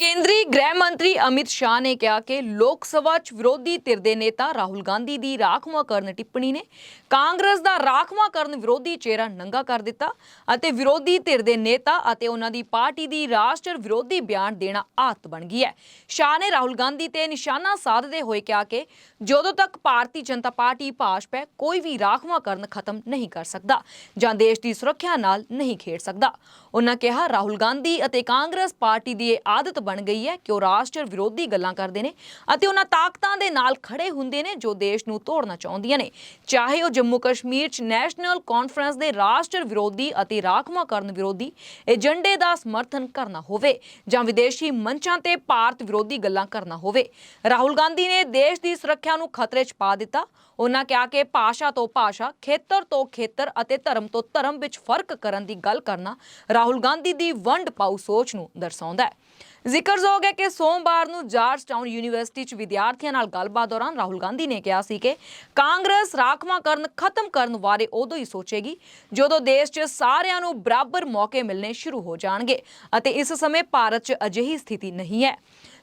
ਕੇਂਦਰੀ ਗ੍ਰਹਿ ਮੰਤਰੀ ਅਮਿਤ ਸ਼ਾਹ ਨੇ ਕਿਹਾ ਕਿ ਲੋਕ ਸਭਾ 'ਚ ਵਿਰੋਧੀ ਧਿਰ ਦੇ ਨੇਤਾ ਰਾਹੁਲ ਗਾਂਧੀ ਦੀ ਰਾਖਵਾਂਕਰਨ ਟਿੱਪਣੀ ਨੇ ਕਾਂਗਰਸ ਦਾ ਰਾਖਵਾਂਕਰਨ ਵਿਰੋਧੀ ਚਿਹਰਾ ਨੰਗਾ ਕਰ ਦਿੱਤਾ ਅਤੇ ਵਿਰੋਧੀ ਧਿਰ ਦੇ ਨੇਤਾ ਅਤੇ ਉਹਨਾਂ ਦੀ ਪਾਰਟੀ ਦੀ ਰਾਸ਼ਟਰ ਵਿਰੋਧੀ ਬਿਆਨ ਦੇਣਾ ਆਦਤ ਬਣ ਗਈ ਹੈ। ਸ਼ਾਹ ਨੇ ਰਾਹੁਲ ਗਾਂਧੀ ਤੇ ਨਿਸ਼ਾਨਾ ਸਾਧਦੇ ਹੋਏ ਕਿਹਾ ਕਿ ਜਦੋਂ ਤੱਕ ਭਾਰਤੀ ਜਨਤਾ ਪਾਰਟੀ ਭਾਜਪਾ ਹੈ, ਕੋਈ ਵੀ ਰਾਖਵਾਂਕਰਨ ਖਤਮ ਨਹੀਂ ਕਰ ਸਕਦਾ ਜਾਂ ਦੇਸ਼ ਦੀ ਸੁਰੱਖਿਆ ਨਾਲ ਨਹੀਂ ਖੇਡ ਸਕਦਾ। ਉਹਨਾਂ ਕਿਹਾ ਰਾਹੁਲ ਗਾਂਧੀ ਅਤੇ ਕਾਂਗਰਸ ਪਾਰਟੀ ਦੀ ਇਹ ਆਦਤ ਬਣ ਗਈ ਹੈ ਕਿ ਉਹ ਰਾਸ਼ਟਰ ਵਿਰੋਧੀ ਗੱਲਾਂ ਕਰਦੇ ਨੇ ਅਤੇ ਉਹਨਾਂ ਤਾਕਤਾਂ ਦੇ ਨਾਲ ਖੜੇ ਹੁੰਦੇ ਨੇ ਜੋ ਦੇਸ਼ ਨੂੰ ਤੋੜਨਾ ਚਾਹੁੰਦੀਆਂ ਨੇ। ਚਾਹੇ ਉਹ ਜੰਮੂ ਕਸ਼ਮੀਰ 'ਚ ਨੈਸ਼ਨਲ ਕਾਨਫਰੰਸ ਦੇ ਰਾਸ਼ਟਰ ਵਿਰੋਧੀ ਅਤੇ ਰਾਖਵਾਂਕਰਨ ਵਿਰੋਧੀ ਏਜੰਡੇ ਦਾ ਸਮਰਥਨ ਕਰਨਾ ਹੋਵੇ ਜਾਂ ਵਿਦੇਸ਼ੀ ਮੰਚਾਂ ਤੇ ਭਾਰਤ ਵਿਰੋਧੀ ਗੱਲਾਂ ਕਰਨਾ ਹੋਵੇ। ਰਾਹੁਲ ਗਾਂਧੀ ਨੇ ਦੇਸ਼ ਦੀ ਸੁਰੱਖਿਆ ਨੂੰ ਖਤਰੇ 'ਚ ਪਾ ਦਿੱਤਾ। ਉਹਨਾਂ ਕਿਹਾ ਕਿ ਭਾਸ਼ਾ ਤੋਂ ਭਾਸ਼ਾ, ਖੇਤਰ ਤੋਂ ਖੇਤਰ ਅਤੇ ਧਰਮ ਤੋਂ ਧਰਮ ਵਿੱਚ ਫ਼ਰਕ ਕਰਨ ਦੀ ਗੱਲ ਕਰਨਾ ਰਾਹੁਲ ਗਾਂਧੀ ਦੀ ਵੰਡ ਪਾਉ ਸੋਚ ਨੂੰ ਦਰਸਾਉਂਦਾ ਹੈ। ਜ਼ਿਕਰਯੋਗ ਹੈ ਕਿ ਸੋਮਵਾਰ ਨੂੰ ਜਾਰਜਟਾਊਨ ਯੂਨੀਵਰਸਿਟੀ 'ਚ ਵਿਦਿਆਰਥੀਆਂ ਨਾਲ ਗੱਲਬਾਤ ਦੌਰਾਨ ਰਾਹੁਲ ਗਾਂਧੀ ਨੇ ਕਿਹਾ ਸੀ ਕਿ ਕਾਂਗਰਸ ਰਾਖਵਾਂਕਰਨ ਖਤਮ ਕਰਨ ਬਾਰੇ ਉਦੋਂ ਹੀ ਸੋਚੇਗੀ ਜਦੋਂ ਦੇਸ਼ 'ਚ ਸਾਰਿਆਂ ਨੂੰ ਬਰਾਬਰ ਮੌਕੇ ਮਿਲਣੇ ਸ਼ੁਰੂ ਹੋ ਜਾਣਗੇ ਅਤੇ ਇਸ ਸਮੇਂ ਭਾਰਤ 'ਚ ਅਜਿਹੀ ਸਥਿਤੀ ਨਹੀਂ ਹੈ।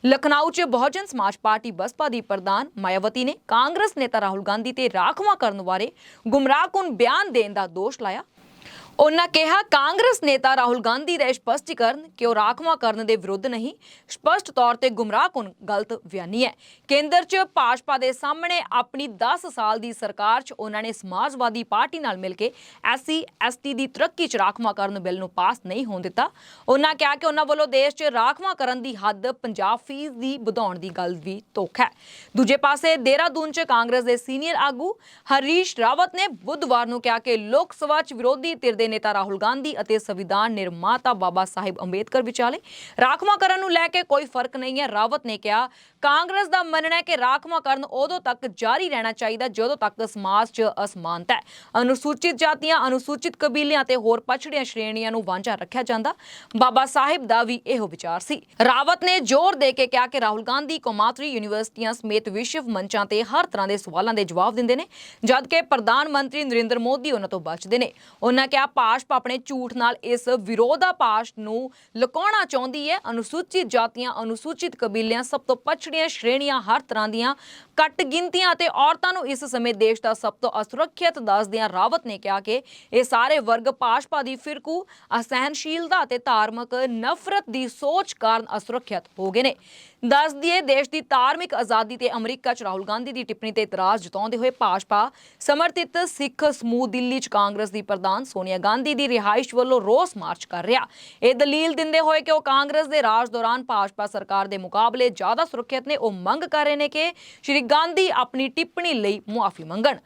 ਲਖਨਊ 'ਚ ਬਹੁਜਨ ਸਮਾਜ ਪਾਰਟੀ ਬਸਪਾ ਦੀ ਪ੍ਰਧਾਨ ਮਾਇਆਵਤੀ ਨੇ ਕਾਂਗਰਸ ਨੇਤਾ ਰਾਹੁਲ ਗਾਂਧੀ ਤੇ ਰਾਖਵਾਂ ਕਰਨ ਬਾਰੇ ਗੁੰਮਰਾਹਕੁਨ ਬਿਆਨ ਦੇਣ ਦਾ ਦੋਸ਼ ਲਾਇਆ। ਉਹਨਾਂ ਕਿਹਾ, ਕਾਂਗਰਸ ਨੇਤਾ ਰਾਹੁਲ ਗਾਂਧੀ ਦੇ ਇਹ ਸਪਸ਼ਟੀਕਰਨ ਕਿ ਉਹ ਰਾਖਵਾਂ ਕਰਨ ਦੇ ਵਿਰੁੱਧ ਨਹੀਂ? ਸਪਸ਼ਟ ਤੌਰ ਤੇ ਗੁੰਮਰਾਹਕੁਨ ਗਲਤ ਬਿਆਨੀ ਹੈ। ਕੇਂਦਰ 'ਚ ਭਾਜਪਾ ਦੇ ਸਾਹਮਣੇ ਆਪਣੀ 10 ਸਾਲ ਦੀ ਸਰਕਾਰ 'ਚ ਉਹਨਾਂ ਨੇ ਸਮਾਜਵਾਦੀ ਪਾਰਟੀ ਨਾਲ ਮਿਲ ਕੇ ਐਸਸੀ, ਐਸਟੀ ਦੀ ਤਰੱਕੀ 'ਚ ਰਾਖਵਾਂ ਕਰਨ ਬਿੱਲ ਨੂੰ ਪਾਸ ਨਹੀਂ ਹੋਣ ਦਿੱਤਾ। ਉਹਨਾਂ ਕਿਹਾ ਕਿ ਉਹਨਾਂ ਵੱਲੋਂ ਦੇਸ਼ 'ਚ ਰਾਖਵਾਂ ਕਰਨ ਦੀ ਹੱਦ ਪੰਜਾਬ ਫੀਸ ਦੀ ਵਧਾਉਣ ਦੀ ਗੱਲ ਵੀ ਧੋਖਾ ਹੈ। ਦੂਜੇ ਪਾਸੇ ਦੇਹਰਾਦੂਨ 'ਚ ਕਾਂਗਰਸ ਦੇ ਸੀਨੀਅਰ ਆਗੂ ਹਰੀਸ਼ ਰਾਵਤ ਨੇ ਬੁੱਧਵਾਰ ਨੂੰ ਕਿਹਾ ਕਿ ਲੋਕ ਸਭਾ 'ਚ ਵਿਰੋਧੀ ਧਿਰ ਦੇ ਨੇਤਾ ਰਾਹੁਲ ਗਾਂਧੀ ਅਤੇ ਸੰਵਿਧਾਨ ਨਿਰਮਾਤਾ ਬਾਬਾ ਸਾਹਿਬ ਅੰਬੇਦਕਰ ਵਿਚਾਲੇ ਰਾਖਵਾਂਕਰਨ ਨੂੰ ਲੈ ਕੇ ਕੋਈ ਫ਼ਰਕ ਨਹੀਂ ਹੈ। ਰਾਵਤ ਨੇ ਕਿਹਾ, ਕਾਂਗਰਸ ਦਾ ਮੰਨਣਾ ਹੈ ਕਿ ਰਾਖਵਾਂਕਰਨ ਉਦੋਂ ਤੱਕ ਜਾਰੀ ਰਹਿਣਾ ਚਾਹੀਦਾ ਜਦੋਂ ਤੱਕ ਸਮਾਜ 'ਚ ਅਸਮਾਨਤਾ ਹੈ। ਅਨੁਸੂਚਿਤ ਜਾਤੀਆਂ, ਅਨੁਸੂਚਿਤ ਕਬੀਲਿਆਂ ਤੇ ਹੋਰ ਪਛੜੀਆਂ ਸ਼੍ਰੇਣੀਆਂ ਨੂੰ ਵਾਂਝਾ ਰੱਖਿਆ ਜਾਂਦਾ। ਬਾਬਾ ਸਾਹਿਬ ਦਾ ਵੀ ਇਹੋ ਵਿਚਾਰ ਸੀ। ਰਾਵਤ ਨੇ ਜ਼ੋਰ ਦੇ ਕੇ ਕਿਹਾ ਕਿ ਰਾਹੁਲ ਗਾਂਧੀ ਕੌਮਾਂਤਰੀ ਯੂਨੀਵਰਸਿਟੀਆਂ ਸਮੇਤ ਵਿਸ਼ਵ ਮੰਚਾਂ ਤੇ ਹਰ ਤਰ੍ਹਾਂ ਦੇ ਸਵਾਲਾਂ ਦੇ ਜਵਾਬ ਦਿੰਦੇ ਨੇ, ਜਦਕਿ ਪ੍ਰਧਾਨ ਮੰਤਰੀ ਨਰਿੰਦਰ ਮੋਦੀ ਉਹਨਾਂ ਤੋਂ ਬਚਦੇ ਨੇ। ਉਹਨਾਂ ਕਿਹਾ ਭਾਜਪਾ ਆਪਣੇ ਝੂਠ ਨਾਲ ਇਸ ਵਿਰੋਧਾਭਾਸ ਨੂੰ ਲੁਕਾਉਣਾ ਚਾਹੁੰਦੀ ਹੈ। ਅਨੁਸੂਚਿਤ ਜਾਤੀਆਂ, ਅਨੁਸੂਚਿਤ ਕਬੀਲਿਆਂ, ਸਭ ਤੋਂ ਪਛੜੀਆਂ ਸ਼੍ਰੇਣੀਆਂ ਹਰ ਤਰ੍ਹਾਂ ਦੀਆਂ ਘੱਟ ਗਿਣਤੀਆਂ ਅਤੇ ਔਰਤਾਂ ਨੂੰ ਇਸ ਸਮੇਂ ਦੇਸ਼ ਦਾ ਸਭ ਤੋਂ ਅਸੁਰੱਖਿਅਤ ਦੱਸਦਿਆਂ ਰਾਵਤ ਨੇ ਕਿਹਾ ਕਿ ਇਹ ਸਾਰੇ ਵਰਗ ਭਾਜਪਾ ਦੀ ਫਿਰਕੂ, ਅਸਹਿਣਸ਼ੀਲਤਾ ਅਤੇ ਧਾਰਮਿਕ ਨਫ਼ਰਤ ਦੀ ਸੋਚ ਕਾਰਨ ਅਸੁਰੱਖਿਅਤ ਹੋ ਗਏ ਨੇ। ਦੱਸ ਦਈਏ, ਦੇਸ਼ ਦੀ ਧਾਰਮਿਕ ਆਜ਼ਾਦੀ ਤੇ ਅਮਰੀਕਾ 'ਚ ਰਾਹੁਲ ਗਾਂਧੀ ਦੀ ਟਿੱਪਣੀ ਤੇ ਇਤਰਾਜ਼ ਜਤਾਉਂਦੇ ਹੋਏ ਭਾਜਪਾ ਸਮਰਥਿਤ ਸਿੱਖ ਸਮੂਹ ਦਿੱਲੀ 'ਚ ਕਾਂਗਰਸ ਦੀ ਪ੍ਰਧਾਨ ਸੋਨੀਆ ਗਾਂਧੀ ਦੀ ਰਿਹਾਇਸ਼ ਵੱਲੋਂ ਰੋਸ ਮਾਰਚ ਕਰ ਰਿਹਾ। ਇਹ ਦਲੀਲ ਦਿੰਦੇ ਹੋਏ ਕਿ ਉਹ ਕਾਂਗਰਸ ਦੇ ਰਾਜ ਦੌਰਾਨ ਭਾਜਪਾ ਸਰਕਾਰ ਦੇ ਮੁਕਾਬਲੇ ਜ਼ਿਆਦਾ ਸੁਰੱਖਿਅਤ ਨੇ। ਉਹ ਮੰਗ ਕਰ ਰਹੇ ਨੇ ਕਿ ਸ਼੍ਰੀ ਗਾਂਧੀ ਆਪਣੀ ਟਿੱਪਣੀ ਲਈ ਮੁਆਫੀ ਮੰਗਣ।